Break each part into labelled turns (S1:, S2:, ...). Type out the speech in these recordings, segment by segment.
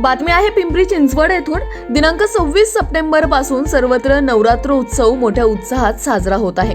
S1: बातमी आहे पिंपरी चिंचवड येथून. दिनांक सव्वीस सप्टेंबरपासून सर्वत्र नवरात्र उत्सव मोठ्या उत्साहात साजरा होत आहे.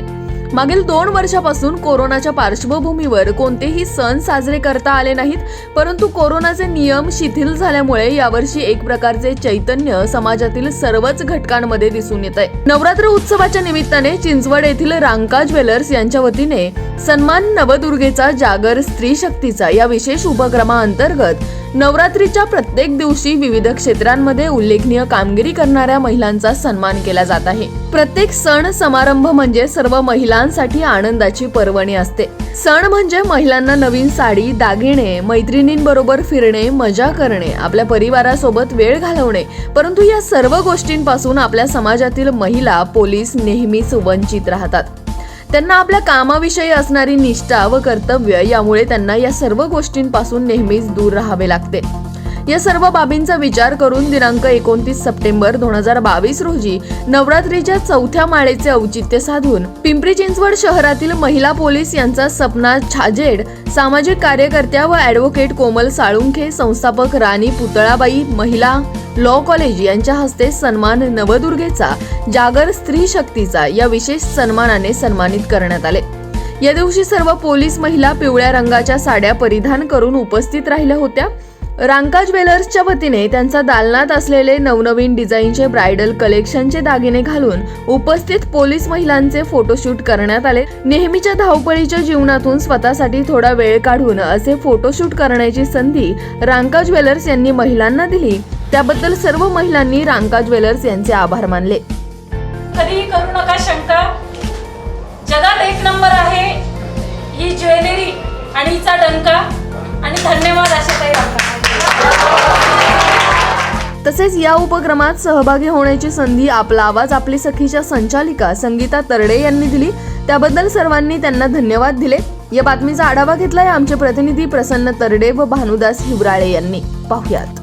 S1: मागील दोन वर्षापासून कोरोनाच्या पार्श्वभूमीवर कोणतेही सण साजरे करता आले नाहीत परंतु कोरोनाचे नियम शिथिल झाल्यामुळे यावर्षी एक प्रकारचे चैतन्य समाजातील सर्वच घटकांमध्ये दिसून येत आहे. नवरात्र उत्सवाच्या निमित्ताने चिंचवड येथील रांका ज्वेलर्स यांच्या वतीने सन्मान नवदुर्गेचा जागर स्त्री शक्तीचा या विशेष उपक्रमाअंतर्गत नवरात्रीच्या प्रत्येक दिवशी विविध क्षेत्रांमध्ये उल्लेखनीय कामगिरी करणाऱ्या महिलांचा सन्मान केला जात आहे. प्रत्येक सण समारंभ म्हणजे सर्व महिलांसाठी आनंदाची पर्वणी असते. सण म्हणजे महिलांना नवीन साडी दागिने मैत्रिणींबरोबर फिरणे मजा करणे आपल्या परिवारासोबत वेळ घालवणे. परंतु या सर्व गोष्टींपासून आपल्या समाजातील महिला पोलीस नेहमीच वंचित राहतात. त्यांना आपल्या कामाविषयी असणारी निष्ठा व कर्तव्य यामुळे त्यांना या सर्व गोष्टींपासून नेहमीच दूर राहावे लागते. या सर्व बाबींचा विचार करून दिनांक एकोणतीस सप्टेंबर दोन हजार बावीस रोजी नवरात्रीच्या चौथ्या माळेचे औचित्य साधून पिंपरी चिंचवड शहरातील महिला पोलीस यांचा सपना छाजेड सामाजिक कार्यकर्त्या व ॲडव्होकेट कोमल साळुंखे संस्थापक राणी पुतळाबाई महिला लॉ कॉलेज यांच्या हस्ते सन्मान नवदुर्गेचा जागर स्त्री शक्तीचा या विशेष सन्मानाने सन्मानित करण्यात आले. या दिवशी सर्व पोलीस महिला पिवळ्या रंगाच्या साड्या परिधान करून उपस्थित राहिल्या होत्या. रांका ज्वेलर्सच्या वतीने त्यांचा दालनात असलेले नवनवीन डिझाईनचे ब्रायडल कलेक्शनचे दागिने घालून उपस्थित पोलीस महिलांचे फोटोशूट करण्यात आले. नेहमीच्या धावपळीच्या जीवनातून स्वतःसाठी थोडा वेळ काढून असे फोटोशूट करण्याची संधी रांका ज्वेलर्स यांनी महिलांना दिली. त्याबद्दल सर्व महिलांनी रांका ज्वेलर्स यांचे आभार मानले.
S2: कधीही करू नका शंका.
S1: तसेच या उपक्रमात सहभागी होण्याची संधी आपला आवाज आपली सखीच्या संचालिका संगीता तरडे यांनी दिली. त्याबद्दल सर्वांनी त्यांना धन्यवाद दिले. या बातमीचा आढावा घेतलाय आमचे प्रतिनिधी प्रसन्न तरडे व भानुदास हिवराळे यांनी. पाहुयात.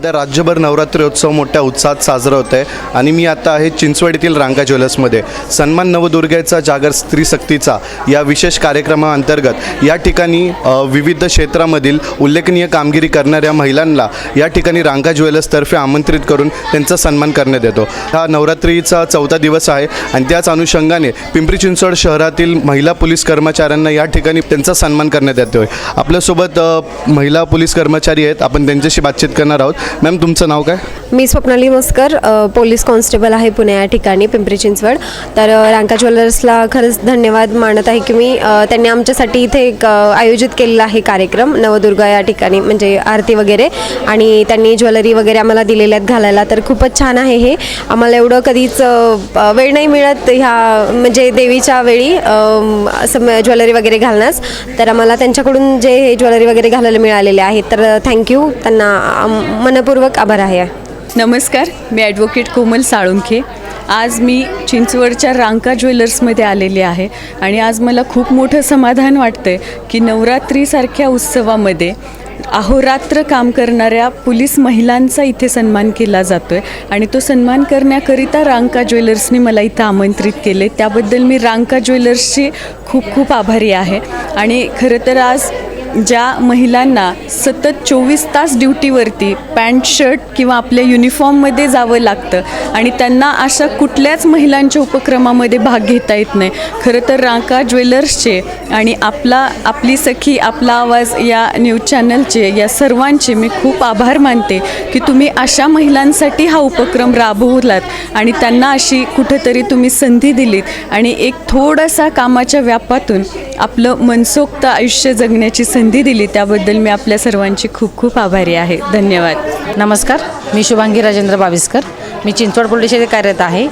S3: सध्या राज्यभर नवरात्रोत्सव मोठ्या उत्साहात साजरा होत आहे आणि मी आता आहे चिंचवड येथील रांगा ज्वेलर्समध्ये. सन्मान नवदुर्गेचा जागर स्त्री सक्तीचा या विशेष कार्यक्रमाअंतर्गत या ठिकाणी विविध क्षेत्रामधील उल्लेखनीय कामगिरी करणाऱ्या महिलांना या ठिकाणी रांगा ज्वेलर्सतर्फे आमंत्रित करून त्यांचा सन्मान करण्यात येतो. हा नवरात्रीचा चौथा दिवस आहे आणि त्याच अनुषंगाने पिंपरी चिंचवड शहरातील महिला पोलीस कर्मचाऱ्यांना या ठिकाणी त्यांचा सन्मान करण्यात येतो आहे आपल्यासोबत महिला पोलीस कर्मचारी आहेत. आपण त्यांच्याशी बातचीत करणार आहोत. मॅम तुमचं नाव काय?
S4: मी स्वप्नाली मस्कर पोलीस कॉन्स्टेबल आहे पुणे या ठिकाणी पिंपरी चिंचवड. तर रँका रांका ज्वेलर्सला खरंच धन्यवाद मानत आहे की मी त्यांनी आमच्यासाठी इथे एक आयोजित केलेला आहे कार्यक्रम नवदुर्गा या ठिकाणी म्हणजे आरती वगैरे. आणि त्यांनी ज्वेलरी वगैरे आम्हाला दिलेल्या आहेत घालायला तर खूपच छान आहे हे. आम्हाला एवढं कधीच वेळ नाही मिळत ह्या म्हणजे देवीच्या वेळी असं ज्वेलरी वगैरे घालण्यास. तर आम्हाला त्यांच्याकडून जे हे ज्वेलरी वगैरे घालायला मिळालेले आहेत तर थँक्यू. त्यांना मनपूर्वक आभार आहे.
S5: नमस्कार मी ॲडव्होकेट कोमल साळुंखे. आज मी चिंचवडच्या रांका ज्वेलर्समध्ये आलेली आहे आणि आज मला खूप मोठं समाधान वाटतं आहे की नवरात्रीसारख्या उत्सवामध्ये अहोरात्र काम करणाऱ्या पोलीस महिलांचा इथे सन्मान केला जातो आहे आणि तो सन्मान करण्याकरिता रांका ज्वेलर्सने मला इथं आमंत्रित केले त्याबद्दल मी रांका ज्वेलर्सची खूप खूप आभारी आहे. आणि खरं तर आज ज्या महिलांना सतत चोवीस तास ड्युटीवरती पॅन्ट शर्ट किंवा आपल्या युनिफॉर्ममध्ये जावं लागतं आणि त्यांना अशा कुठल्याच महिलांच्या उपक्रमामध्ये भाग घेता येत नाही. खरं तर रांका ज्वेलर्सचे आणि आपला आपली सखी आपला आवाज या न्यूज चॅनलचे या सर्वांचे मी खूप आभार मानते की तुम्ही अशा महिलांसाठी हा उपक्रम राबवलात आणि त्यांना अशी कुठंतरी तुम्ही संधी दिलीत आणि एक थोडासा कामाच्या व्यापातून आपलं मनसोक्त आयुष्य जगण्याची संधी दिली त्याबद्दल मी आपल्या सर्वांची खूप खूप आभारी आहे. धन्यवाद.
S6: नमस्कार. मी शुभांगी राजेंद्र बाविस्कर. मी चिंचवड पोलीस येथे कार्यरत आहे.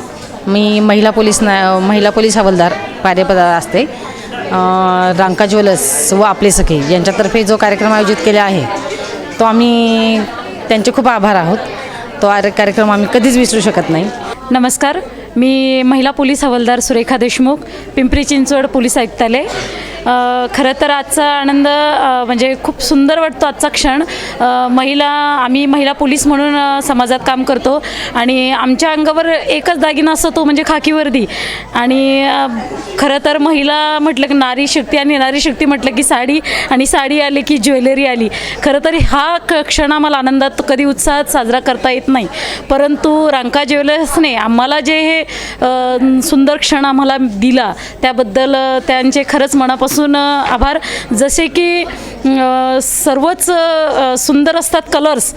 S6: मी महिला पोलीस ना महिला पोलीस हवालदार कार्यपद असते. रांका ज्वेलर्स व आपले सखी यांच्यातर्फे जो कार्यक्रम आयोजित केला आहे तो आम्ही त्यांचे खूप आभार आहोत. तो आर- कार्यक्रम आम्ही कधीच विसरू शकत नाही.
S7: नमस्कार.
S2: मी महिला पोलीस हवालदार सुरेखा देशमुख पिंपरी चिंचवड पोलीस आयुक्तालय. खरं तर आजचा आनंद म्हणजे खूप सुंदर वाटतो आजचा क्षण. महिला आम्ही महिला पोलीस म्हणून समाजात काम करतो. आणि आमच्या अंगावर एकच दागिना असतो तो म्हणजे खाकी वर्दी. आणि खरं तर महिला म्हटलं की नारी शक्ती आणि नारी शक्ती म्हटलं की साडी. आणि साडी आली की ज्वेलरी आली. खरं तर हा क क्षण आम्हाला आनंदात कधी उत्साहात साजरा करता येत नाही. परंतु रांका ज्वेलर्सने आम्हाला जे हे सुंदर क्षण आम्हाला दिला त्याबद्दल त्यांचे खरंच मनापासून मनापासून आभार. जसे की सर्वच सुंदर असतात कलर्स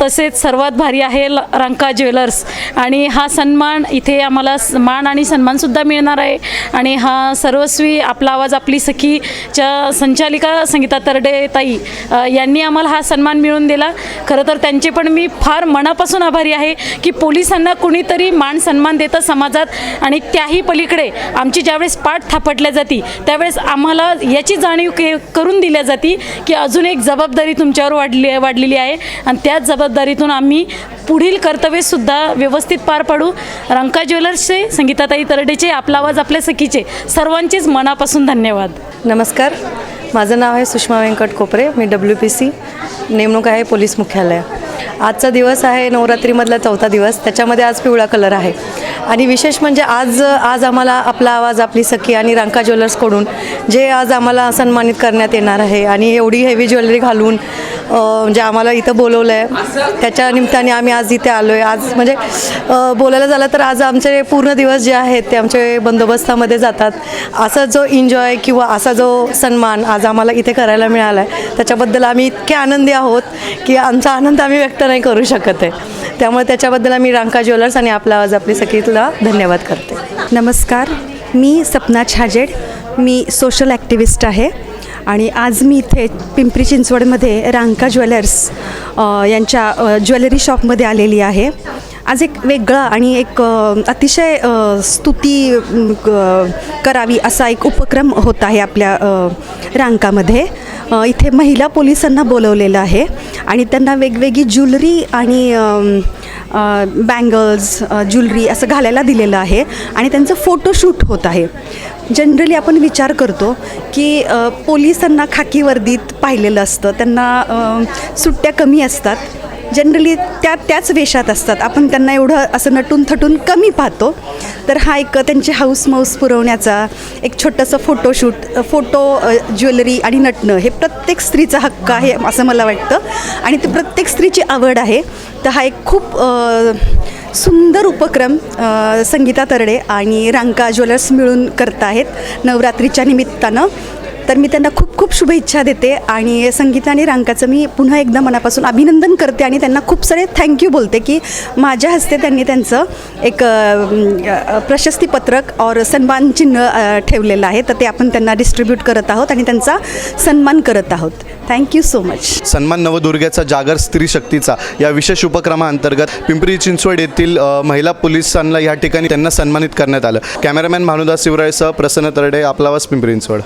S2: तसेच सर्वात भारी आहे ल- रांका ज्वेलर्स. आणि हा सन्मान इथे आम्हाला स- मान आणि सन्मानसुद्धा मिळणार आहे. आणि हा सर्वस्वी आपला आवाज आपली सखीच्या संचालिका संगीता तरडे ताई यांनी आम्हाला हा सन्मान मिळवून दिला. खरं तर त्यांचे पण मी फार मनापासून आभारी आहे की पोलिसांना कुणीतरी मान सन्मान देतं समाजात आणि त्याही पलीकडे आमची ज्यावेळेस पाठ थापटल्या जाती त्यावेळेस आम्हाला याची जाणीव के करून दिल्या जाती की अजून एक जबाबदारी तुमच्यावर वाढली वाढलेली आहे. आणि त्याच जबाबदारीतून आम्ही पुढील कर्तव्यसुद्धा व्यवस्थित पार पाडू. रंका ज्वेलर्सचे संगीताताई तरडेचे आपला आवाज आपल्या सखीचे सर्वांचेच मनापासून धन्यवाद.
S8: नमस्कार. माझं नाव आहे सुषमा व्यंकट कोपरे. मी डब्ल्यू पी सी नेमणूक आहे पोलीस मुख्यालय. आजचा दिवस आहे नवरात्रीमधला चौथा दिवस. त्याच्यामध्ये आज पिवळा कलर आहे. आणि विशेष म्हणजे आज आज आम्हाला आपला आवाज आपली सखी आणि रांका ज्वेलर्सकडून जे आज आम्हाला सन्मानित करण्यात येणार आहे आणि एवढी हेवी ज्वेलरी घालून म्हणजे आम्हाला इथं बोलवलं आहे त्याच्या निमित्ताने आम्ही आज इथे आलो आहे आज म्हणजे बोलायला झालं तर आज आमचे पूर्ण दिवस जे आहेत ते आमचे बंदोबस्तामध्ये जातात. असा जो एन्जॉय किंवा असा जो सन्मान आज आम्हाला इथे करायला मिळाला आहे त्याच्याबद्दल आम्ही इतके आनंदी आहोत की आमचा आनंद आम्ही व्यक्त नाही करू शकत आहे. त्यामुळे त्याच्याबद्दल आम्ही रांका ज्वेलर्स आणि आपला आवाज आपली सखीला धन्यवाद करते.
S9: नमस्कार. मी सपना छाजेड. मी सोशल ॲक्टिव्हिस्ट आहे. आणि आज मी इथे पिंपरी चिंचवडमध्ये रांका ज्वेलर्स यांच्या ज्वेलरी शॉपमध्ये आलेली आहे. आज एक वेगळा आणि एक अतिशय स्तुती क- करावी असा एक उपक्रम होत आहे आपल्या रांकामध्ये. इथे महिला पोलिसांना बोलवलेलं आहे आणि त्यांना वेगवेगळी ज्वेलरी आणि बँगल्स ज्वेलरी असं घालायला दिलेलं आहे आणि त्यांचं फोटोशूट होत आहे. जनरली आपण विचार करतो की पोलिसांना खाकी वर्दीत पाहिलेलं असतं. त्यांना सुट्ट्या कमी असतात. जनरली त्या त्याच वेशात असतात. आपण त्यांना एवढं असं नटून थटून कमी पाहतो. तर हा एक त्यांची हाऊस माऊस पुरवण्याचा एक छोटंसं फोटोशूट फोटो ज्वेलरी आणि नटणं हे प्रत्येक स्त्रीचा हक्क आहे असं मला वाटतं. आणि ते प्रत्येक स्त्रीची आवड आहे. तर हा एक खूप सुंदर उपक्रम संगीता तरडे आणि रांका ज्वेलर्स मिळून करत आहेत नवरात्रीच्या निमित्तानं. तर मी त्यांना खूप खूप शुभेच्छा देते आणि संगीता आणि रांकाचं मी पुन्हा एकदा मनापासून अभिनंदन करते आणि त्यांना खूप सारे थँक्यू बोलते की माझ्या हस्ते त्यांनी त्यांचं एक प्रशस्तीपत्रक और सन्मान चिन्ह ठेवलेलं आहे. तर ते आपण त्यांना डिस्ट्रीब्यूट करत आहोत आणि त्यांचा सन्मान करत आहोत. थँक्यू सो मच
S3: सन्मान नवदुर्गेचा जागर स्त्री शक्तीचा या विशेष उपक्रमाअंतर्गत पिंपरी चिंचवड येथील महिला पोलिसांना या ठिकाणी त्यांना सन्मानित करण्यात आलं. कॅमेरामॅन भानुदास शिवरायसह प्रसन्न तरडे आपला वास पिंपरी चिंचवड.